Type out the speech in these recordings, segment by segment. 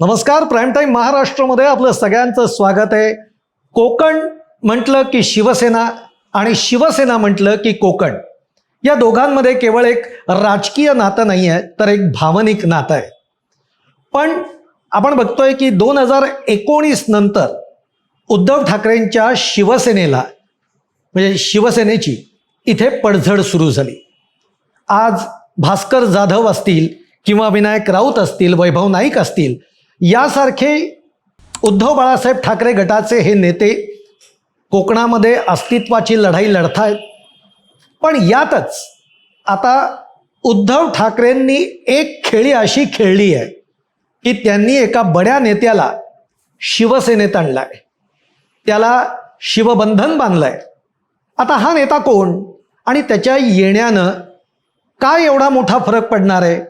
नमस्कार prime time महाराष्ट्रामध्ये आपलं सगळ्यांचं स्वागत आहे. कोकण म्हटलं की शिवसेना आणि शिवसेना म्हटलं की कोकण. या दोघांमध्ये केवळ एक राजकीय नातं नाही आहे तर एक भावनिक नातं आहे. पण आपण बघतोय की दोन हजार एकोणीस नंतर उद्धव ठाकरेंच्या शिवसेनेला म्हणजे शिवसेनेची इथे पडझड सुरू झाली. आज भास्कर जाधव असतील किंवा विनायक राऊत असतील वैभव नाईक असतील यासारखे उद्धव बाळासाहेब ठाकरे गटाचे हे नेते कोकणामध्ये अस्तित्वाची लढाई लढतायत. पण यातच आता उद्धव ठाकरेंनी एक खेळी अशी खेळली आहे की त्यांनी एका बड्या नेत्याला शिवसेनेत आणला आहे त्याला शिवबंधन बांधलं आहे आता हा नेता कोण? आणि त्याच्या येण्यानं काय एवढा मोठा फरक पडणार आहे?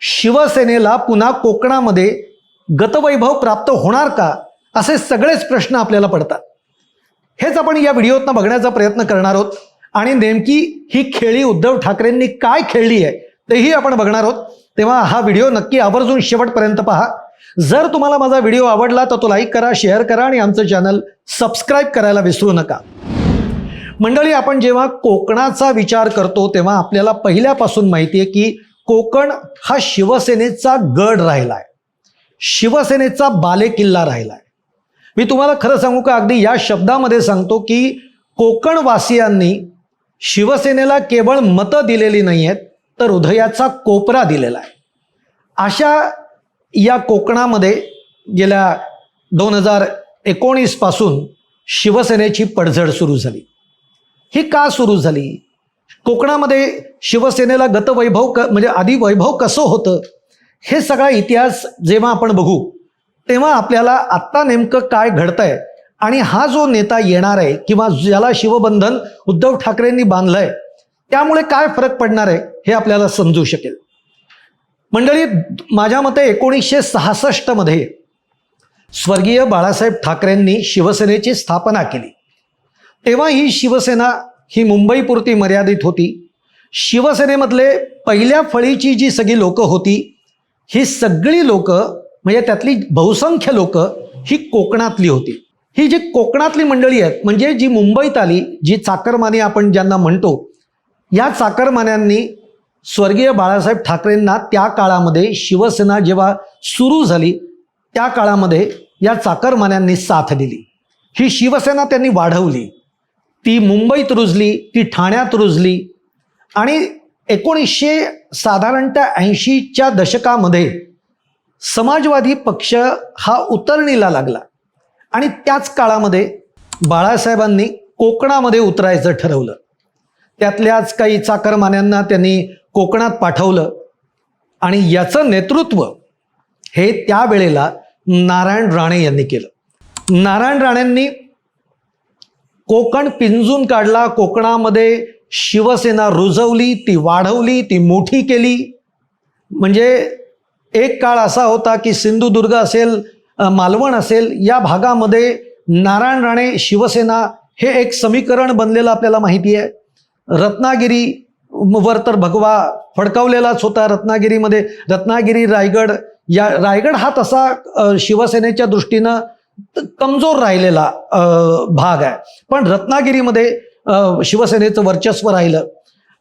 शिवसेनेला पुन्हा कोकणामध्ये गतवैभव प्राप्त होणार का? असे सगळेच प्रश्न आपल्याला पडतात. हेच आपण या व्हिडिओतनं बघण्याचा प्रयत्न करणार आहोत. आणि नेमकी ही खेळी उद्धव ठाकरेंनी काय खेळली आहे तेही आपण बघणार आहोत. तेव्हा हा व्हिडिओ नक्की आवर्जून शेवटपर्यंत पहा. जर तुम्हाला माझा व्हिडिओ आवडला तर तो लाईक करा शेअर करा आणि आमचं चॅनल सबस्क्राईब करायला विसरू नका. मंडळी आपण जेव्हा कोकणाचा विचार करतो तेव्हा आपल्याला पहिल्यापासून माहिती आहे की कोकण हा शिवसेनेचा गड राहिलाय. शिवसेनेचा बालेकिल्ला राहिला आहे मी तुम्हाला खरं सांगू का? अगदी या शब्दामध्ये सांगतो की कोकणवासियांनी शिवसेनेला केवळ मतं दिलेली नाही आहेत तर हृदयाचा कोपरा दिलेला आहे. अशा या कोकणामध्ये गेल्या दोन हजार एकोणीसपासून शिवसेनेची पडझड सुरू झाली. ही का सुरू झाली? कोकणामध्ये शिवसेनेला गतवैभव क म्हणजे आधी वैभव कसं होतं? हे सगळा इतिहास जेव्हा आपण बघू तेव्हा आपल्याला आत्ता नेमकं काय घडतंय आणि हा जो नेता येणार आहे किंवा ज्याला शिवबंधन उद्धव ठाकरेंनी बांधलंय त्यामुळे काय फरक पडणार आहे हे आपल्याला समजू शकेल. मंडळी माझ्या मते एकोणीसशे सहासष्टमध्ये स्वर्गीय बाळासाहेब ठाकरेंनी शिवसेनेची स्थापना केली. तेव्हा ही शिवसेना ही मुंबईपुरती मर्यादित होती. शिवसेनेमधले पहिल्या फळीची जी सगळी लोकं होती ही सगळी लोक म्हणजे त्यातली बहुसंख्य लोक ही कोकणातली होती. ही जी कोकणातली मंडळी आहेत म्हणजे जी मुंबईत आली जी चाकरमानी आपण ज्यांना म्हणतो या चाकरमान्यांनी स्वर्गीय बाळासाहेब ठाकरेंना त्या काळामध्ये शिवसेना जेव्हा सुरू झाली त्या काळामध्ये या चाकरमान्यांनी साथ दिली. ही शिवसेना त्यांनी वाढवली. ती मुंबईत रुजली ती ठाण्यात रुजली आणि एकोणीसशे साधारणतः ऐंशीच्या दशकामध्ये समाजवादी पक्ष हा उतरणीला लागला. आणि त्याच काळामध्ये बाळासाहेबांनी कोकणामध्ये उतरायचं ठरवलं. त्यातल्याच काही चाकरमान्यांना त्यांनी कोकणात पाठवलं. आणि याचं नेतृत्व हे त्यावेळेला नारायण राणे यांनी केलं. नारायण राणेंनी कोकण पिंजून काढला कोकणामध्ये शिवसेना रुजवली ती वाढवली ती मोठी केली. म्हणजे एक काळ असा होता की सिंधुदुर्ग असेल मालवण असेल या भागामध्ये नारायण राणे शिवसेना हे एक समीकरण बनलेलं आपल्याला माहिती आहे. रत्नागिरी वर तर भगवा फडकावलेलाच होता रत्नागिरीमध्ये. रत्नागिरी रायगड या रायगड हा तसा शिवसेनेच्या दृष्टीनं कमजोर राहिलेला भाग आहे. पण रत्नागिरीमध्ये शिवसेनेचं वर्चस्व राहिलं.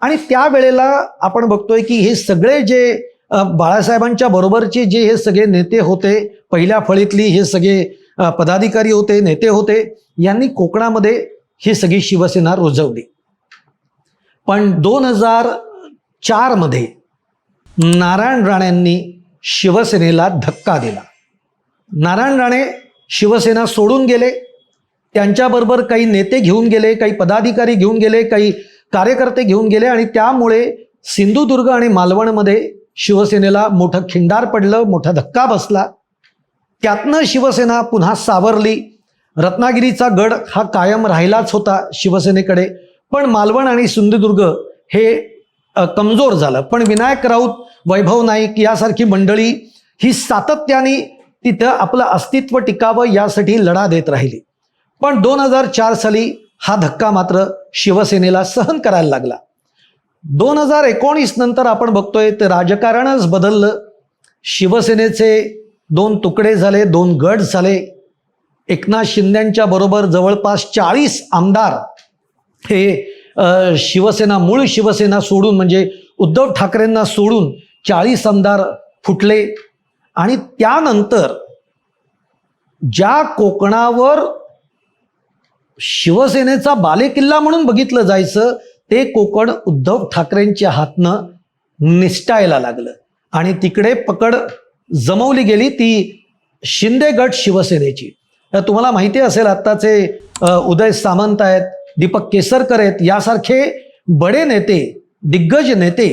आणि त्यावेळेला आपण बघतोय की हे सगळे जे बाळासाहेबांच्या बरोबरचे जे हे सगळे नेते होते पहिल्या फळीतली हे सगळे पदाधिकारी होते नेते होते यांनी कोकणामध्ये ही सगळी शिवसेना रुजवली. पण दोन हजार चारमध्ये नारायण राणेंनी शिवसेनेला धक्का दिला. नारायण राणे शिवसेना सोडून गेले. त्यांच्याबरोबर काही नेते घेऊन गेले काही पदाधिकारी घेऊन गेले काही कार्यकर्ते घेऊन गेले आणि त्यामुळे सिंधुदुर्ग आणि मालवणमध्ये शिवसेनेला मोठं खिंडार पडलं मोठा धक्का बसला. त्यातनं शिवसेना पुन्हा सावरली. रत्नागिरीचा गड हा कायम राहिलाच होता शिवसेनेकडे पण मालवण आणि सिंधुदुर्ग हे कमजोर झालं. पण विनायक राऊत वैभव नाईक यासारखी मंडळी ही सातत्याने तिथं आपलं अस्तित्व टिकावं यासाठी लढा देत राहिली. पण दोन हजार चार साली हा धक्का मात्र शिवसेनेला सहन करायला लागला. दोन हजार एकोणीस नंतर आपण बघतोय ते राजकारणच बदललं. शिवसेनेचे दोन तुकडे झाले दोन गट झाले. एकनाथ शिंदेच्या बरोबर जवळपास चाळीस आमदार हे शिवसेना मूळ शिवसेना सोडून म्हणजे उद्धव ठाकरेंना सोडून चाळीस आमदार फुटले. आणि त्यानंतर ज्या कोकणावर शिवसेनेचा बालेकिल्ला म्हणून बघितलं जायचं ते कोकण उद्धव ठाकरेंच्या हातनं निष्ठायला लागलं. आणि तिकडे पकड जमवली गेली ती शिंदे गट शिवसेनेची. तर तुम्हाला माहिती असेल आत्ताचे उदय सामंत आहेत दीपक केसरकर आहेत यासारखे बडे नेते दिग्गज नेते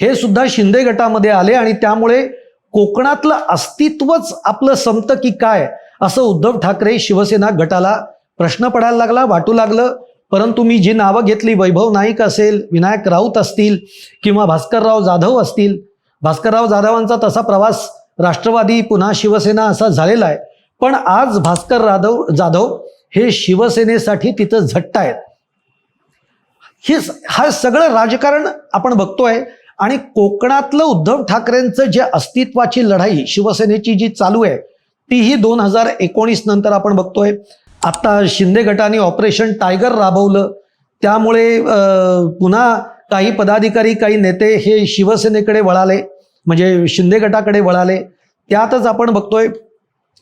हे सुद्धा शिंदे गटामध्ये आले आणि त्यामुळे कोकणातलं अस्तित्वच आपलं संपतं की काय असं उद्धव ठाकरे शिवसेना गटाला प्रश्न पडायला लागला वाटू लागलं. परंतु मी जी नावं घेतली वैभव नाईक असेल विनायक राऊत असतील किंवा भास्करराव जाधव असतील भास्करराव जाधवांचा तसा प्रवास राष्ट्रवादी पुन्हा शिवसेना असा झालेला आहे. पण आज भास्कर राधव जाधव हे शिवसेनेसाठी तिथं झट्ट आहेत. हे हा सगळं राजकारण आपण बघतोय आणि कोकणातलं उद्धव ठाकरेंचं जे अस्तित्वाची लढाई शिवसेनेची जी चालू आहे तीही दोन हजार एकोणीस नंतर आपण बघतोय. आता शिंदे गटाने ऑपरेशन टायगर राबवलं. त्यामुळे पुन्हा काही पदाधिकारी काही नेते हे शिवसेनेकडे वळाले म्हणजे शिंदे गटाकडे वळाले. त्यातच आपण बघतोय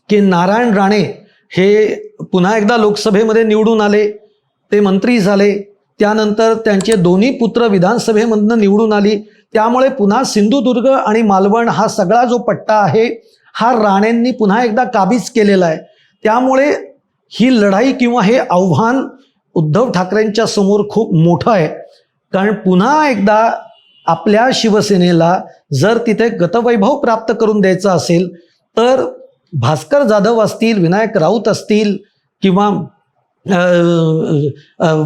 की नारायण राणे हे पुन्हा एकदा लोकसभेमध्ये निवडून आले ते मंत्री झाले. त्यानंतर त्यांचे दोन्ही पुत्र विधानसभेमधनं निवडून आली. त्यामुळे पुन्हा सिंधुदुर्ग आणि मालवण हा सगळा जो पट्टा आहे हा राणेंनी पुन्हा एकदा काबीज केलेला आहे. त्यामुळे ही लढाई किंवा हे आव्हान उद्धव ठाकरेंच्या समोर खूप मोठं आहे. कारण पुन्हा एकदा आपल्या शिवसेनेला जर तिथे गतवैभव प्राप्त करून द्यायचं असेल तर भास्कर जाधव असतील विनायक राऊत असतील किंवा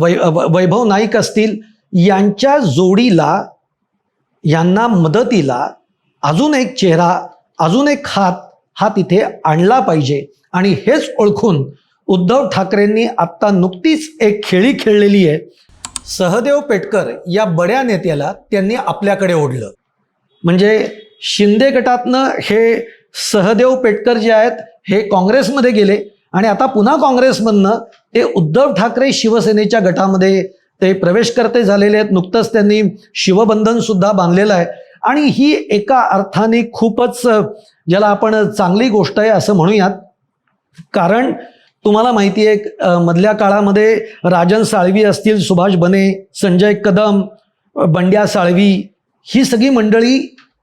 वै वैभव नाईक असतील यांच्या जोडीला यांना मदतीला अजून एक चेहरा अजून एक हात हा तिथे आणला पाहिजे. आणि हेच ओळखून उद्धव ठाकरेंनी आत्ता नुकतीच एक खेळी खेळलेली आहे. सहदेव पेटकर या बड्या नेत्याला त्यांनी आपल्याकडे ओढलं. म्हणजे शिंदे गटातनं हे सहदेव पेटकर जे आहेत हे काँग्रेसमध्ये गेले आणि आता पुन्हा काँग्रेसमधनं ते उद्धव ठाकरे शिवसेनेच्या गटामध्ये ते प्रवेशकर्ते झालेले आहेत. नुकतंच त्यांनी शिवबंधन सुद्धा बांधलेलं आहे. आणि ही एका अर्थाने खूपच ज्याला आपण चांगली गोष्ट आहे असं म्हणूयात. कारण तुम्हाला माहिती आहे मधल्या काळामध्ये राजन साळवी असतील सुभाष बने संजय कदम बंड्या साळवी ही सगळी मंडळी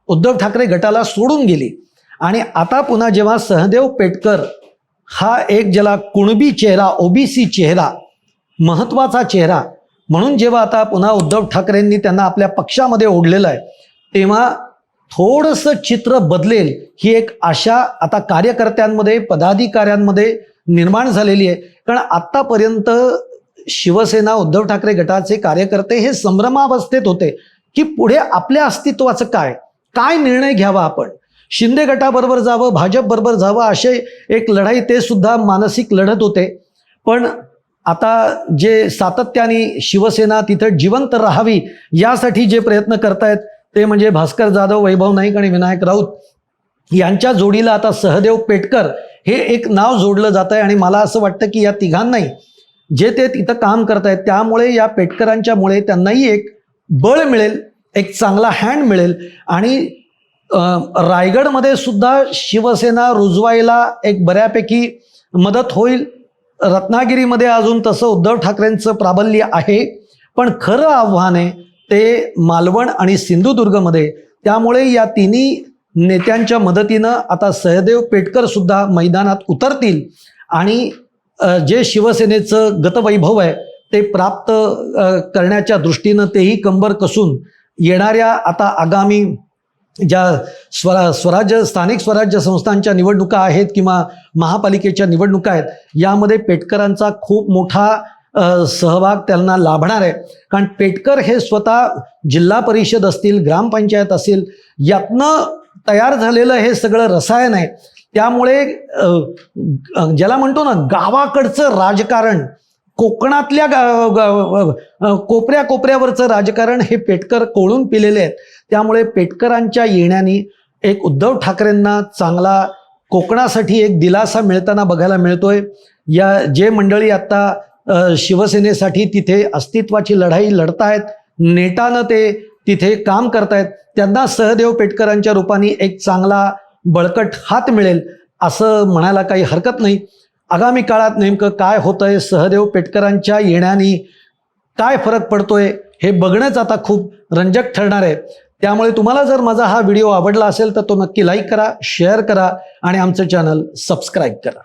उद्धव ठाकरे गटाला सोडून गेली. आणि आता पुन्हा जेव्हा सहदेव पेटकर हा एक ज्याला कुणबी चेहरा ओबीसी चेहरा महत्त्वाचा चेहरा म्हणून जेव्हा आता पुन्हा उद्धव ठाकरेंनी त्यांना आपल्या पक्षामध्ये ओढलेलं आहे तेव्हा थोडंसं चित्र बदलेल ही एक आशा आता कार्यकर्त्यांमध्ये पदाधिकाऱ्यांमध्ये निर्माण झालेली आहे. कारण आत्तापर्यंत शिवसेना उद्धव ठाकरे गटाचे कार्यकर्ते हे संभ्रमावस्थेत होते की पुढे आपल्या अस्तित्वाचं काय? काय निर्णय घ्यावा आपण? शिंदे गटाबरोबर जावं भाजप बरोबर जावं असे एक लढाई ते सुद्धा मानसिक लढत होते. पण आता जे सातत्याने शिवसेना तिथं जिवंत राहावी यासाठी जे प्रयत्न करतायत ते म्हणजे भास्कर जाधव वैभव नाईक आणि विनायक राऊत यांच्या जोडीला आता सहदेव पेटकर हे एक नाव जोडलं जात आहे आणि मला असं वाटतं की या तिघांनाही जे ते तिथं काम करत आहेत त्यामुळे या पेटकरांच्यामुळे त्यांनाही एक बळ मिळेल एक चांगला हँड मिळेल. आणि रायगडमध्ये सुद्धा शिवसेना रुजवायला एक बऱ्यापैकी मदत होईल. रत्नागिरीमध्ये अजून तसं उद्धव ठाकरेंचं प्राबल्य आहे. पण खरं आव्हान आहे ते मालवण आणि सिंधुदुर्गमध्ये. त्यामुळे या तिन्ही नेत्यांच्या मदतीनं आता सहदेव पेटकर सुद्धा मैदानात उतरतील. आणि जे शिवसेनेचं गतवैभव आहे ते प्राप्त करण्याच्या दृष्टीनं तेही कंबर कसून येणाऱ्या आता आगामी ज्या स्वरा स्वराज्य स्थानिक स्वराज्य संस्थांच्या निवडणुका आहेत किंवा महापालिकेच्या निवडणुका आहेत यामध्ये पेटकरांचा खूप मोठा सहभाग त्यांना लाभणार आहे. कारण पेटकर हे स्वतः जिल्हा परिषद असतील ग्रामपंचायत असेल यातनं तयार झालेलं हे सगळं रसायन आहे. त्यामुळे ज्याला म्हणतो ना गावाकडचं राजकारण कोकणातल्या गा- कोपऱ्या कोपऱ्यावरचं राजकारण हे पेटकर कोळून पिलेले आहेत. त्यामुळे पेटकरांच्या येण्याने एक उद्धव ठाकरेंना चांगला कोकणासाठी एक दिलासा मिळताना बघायला मिळतोय. या जे मंडळी आत्ता शिवसेनेसाठी तिथे अस्तित्वाची लढाई लढतायत नेटानं ते तिथे काम करतायत. त्यांना सहदेव पेटकरांच्या रूपाने एक चांगला बळकट हात मिळेल असं म्हणायला काही हरकत नाही. आगामी काळात नेमकं काय होतंय? सहदेव पेटकरांच्या येण्याने काय फरक पडतोय? हे बघणंच आता खूप रंजक ठरणार आहे. त्यामुळे तुम्हाला जर माझा हा व्हिडिओ आवडला असेल तर तो नक्की लाईक करा शेअर करा आणि आमचं चॅनल सबस्क्राईब करा.